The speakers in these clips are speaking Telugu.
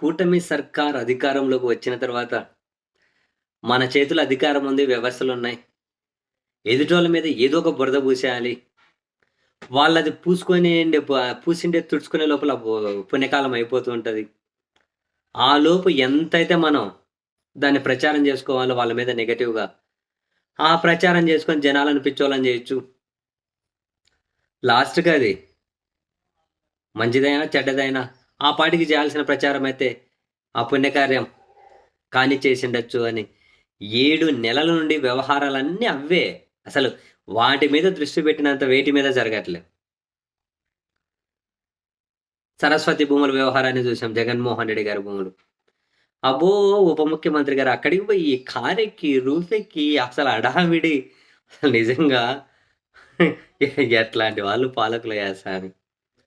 కూటమి సర్కార్ అధికారంలోకి వచ్చిన తర్వాత మన చేతులు అధికారం ఉంది వ్యవస్థలు ఉన్నాయి. ఎదుటోళ్ళ మీద ఏదో ఒక బురద పూసేయాలి. వాళ్ళది పూసుకొని పూసిండే తుడుచుకునే లోపల పుణ్యకాలం అయిపోతూ ఉంటుంది. ఆ లోపు ఎంతైతే మనం దాన్ని ప్రచారం చేసుకోవాలో వాళ్ళ మీద నెగటివ్గా ఆ ప్రచారం చేసుకొని జనాలను పిచ్చోళ్ళని చేయొచ్చు. లాస్ట్కి అది మంచిదైనా చెడ్డదైనా ఆ పాటికి చేయాల్సిన ప్రచారం అయితే ఆ పుణ్యకార్యం కాని చేసిండొచ్చు అని. ఏడు నెలల నుండి వ్యవహారాలన్నీ అవే. అసలు వాటి మీద దృష్టి పెట్టినంత వేటి మీద జరగట్లేదు సరస్వతి భూముల వ్యవహారాన్ని చూసాం జగన్మోహన్ రెడ్డి గారి భూములు. అబ్బో ఉప ముఖ్యమంత్రి గారు అక్కడికి పోయి కారెక్కి రూసెక్కి అసలు అడావిడి. అసలు నిజంగా ఎట్లాంటి వాళ్ళు పాలకులు చేస్తారు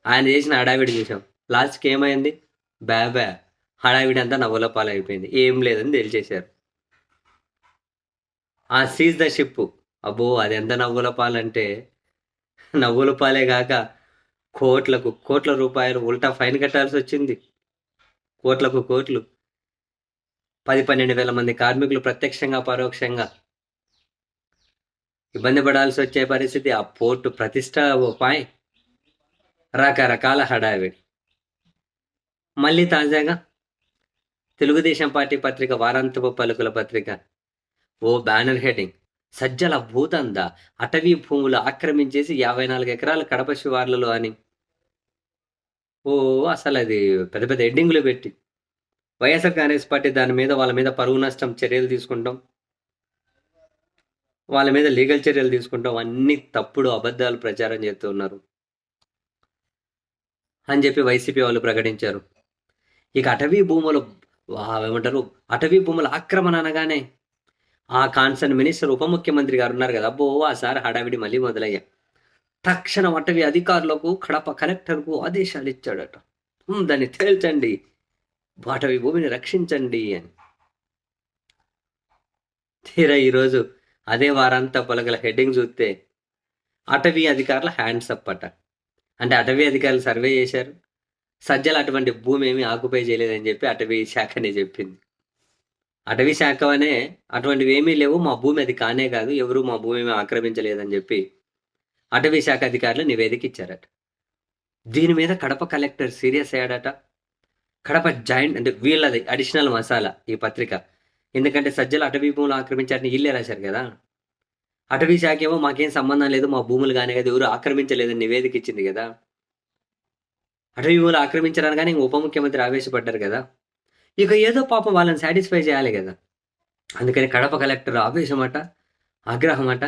ఆయన చేసిన హడావిడి చూసాం లాస్ట్కి ఏమైంది? బ్యా బ్యా హడావిడి అంతా నవ్వుల పాలైపోయింది. ఏం లేదని తెలిసేశారు ఆ సీజ్ ద షిప్ అబ్బో అది ఎంత నవ్వుల పాలంటే నవ్వుల పాలే కాక కోట్లకు కోట్ల రూపాయలు ఉల్టా ఫైన్ కట్టాల్సి వచ్చింది. కోట్లకు కోట్లు. పది పన్నెండు వేల మంది కార్మికులు ప్రత్యక్షంగా పరోక్షంగా ఇబ్బంది పడాల్సి వచ్చే పరిస్థితి. ఆ పోర్టు ప్రతిష్ట ఓ పాయ్. రకరకాల హడావిడి. మళ్ళీ తాజాగా తెలుగుదేశం పార్టీ పత్రిక వారాంతపు పలుకుల పత్రిక. ఓ బ్యానర్ హెడ్డింగ్. సజ్జల భూతంద అటవీ భూములు ఆక్రమించేసి యాభై నాలుగు ఎకరాల కడప శివార్లలో అని. ఓ అసలు అది పెద్ద పెద్ద హెడ్డింగ్లు పెట్టి. వైఎస్ఆర్ కాంగ్రెస్ పార్టీ దాని మీద వాళ్ళ మీద పరువు నష్టం చర్యలు తీసుకుంటాం. వాళ్ళ మీద లీగల్ చర్యలు తీసుకుంటాం. అన్ని తప్పుడు అబద్ధాలు ప్రచారం చేస్తూ ఉన్నారు. అని చెప్పి వైసీపీ వాళ్ళు ప్రకటించారు. ఇక అటవీ భూములు ఏమంటారు? అటవీ భూముల ఆక్రమణ అనగానే ఆ కాన్సర్న్ మినిస్టర్ ఉప ముఖ్యమంత్రి గారు ఉన్నారు కదా అబ్బో ఆ సార్ హడావిడి మళ్ళీ మొదలయ్యా. తక్షణం అటవీ అధికారులకు కడప కలెక్టర్కు ఆదేశాలు ఇచ్చాడట. దాన్ని తేల్చండి. అటవీ భూమిని రక్షించండి అని. తీరా ఈరోజు అదే వారంతా పలగల హెడ్డింగ్ చూస్తే అటవీ అధికారుల హ్యాండ్స్ అప్ అట. అంటే అటవీ అధికారులు సర్వే చేశారు. సజ్జలు అటువంటి భూమి ఏమీ ఆక్యుపై చేయలేదని చెప్పి అటవీ శాఖనే చెప్పింది. అటవీ శాఖ అనే అటువంటివి ఏమీ లేవు మా భూమి అది కానే కాదు ఎవరు మా భూమి ఆక్రమించలేదని చెప్పి అటవీ శాఖ అధికారులు నివేదిక ఇచ్చారట. దీని మీద కడప కలెక్టర్ సీరియస్ అయ్యాడట. కడప జాయింట్ అంటే వీళ్ళది అడిషనల్ మసాలా ఈ పత్రిక. ఎందుకంటే సజ్జలు అటవీ భూములు ఆక్రమించారని వీళ్ళే రాశారు కదా. అటవీ శాఖ ఏమో మాకేం సంబంధం లేదు మా భూములు కానీ కదా ఎవరు ఆక్రమించలేదని నివేదిక ఇచ్చింది కదా. అటవీ భూములు ఆక్రమించడానికి కానీ ఉప ముఖ్యమంత్రి ఆవేశపడ్డారు కదా. ఇక ఏదో పాపం వాళ్ళని సాటిస్ఫై చేయాలి కదా. అందుకని కడప కలెక్టర్ ఆవేశమట ఆగ్రహమట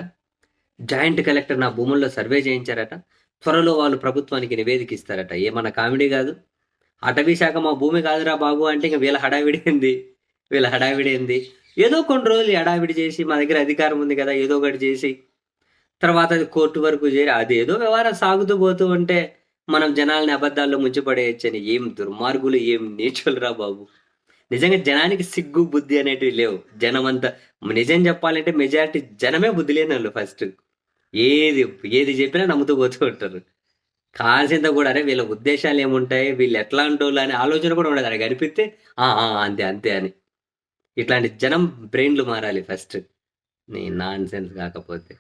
జాయింట్ కలెక్టర్ నా భూముల్లో సర్వే చేయించారట త్వరలో వాళ్ళు ప్రభుత్వానికి నివేదిక ఇస్తారట. ఏమన్నా కామెడీ కాదు. అటవీ శాఖ మా భూమి కాదురా బాబు అంటే ఇంక వీళ్ళ హడావిడింది వీళ్ళ హడావిడింది ఏదో? కొన్ని రోజులు హడావిడి చేసి మా దగ్గర అధికారం ఉంది కదా ఏదో ఒకటి చేసి తర్వాత అది కోర్టు వరకు చేరి అది ఏదో వ్యవహారం సాగుతూ పోతూ ఉంటే మనం జనాలని అబద్ధాల్లో ముంచిపడేయచ్చని ఏం దుర్మార్గులు ఏం నీచులురా బాబు. నిజంగా జనానికి సిగ్గు బుద్ధి అనేటివి లేవు. జనం అంతా నిజం చెప్పాలంటే మెజారిటీ జనమే బుద్ధి లేని వాళ్ళు ఫస్ట్ ఏది ఏది చెప్పినా నమ్ముతూ పోతూ ఉంటారు. కాల్సింత కూడా అరే వీళ్ళ ఉద్దేశాలు ఏముంటాయి? వీళ్ళు ఎట్లాంటి వాళ్ళు అనే ఆలోచన కూడా ఉండదు. అది కనిపిస్తే అంతే అంతే అని. ఇట్లాంటి జనం బ్రెయిన్లు మారాలి ఫస్ట్ నీ నాన్ సెన్స్ కాకపోతే.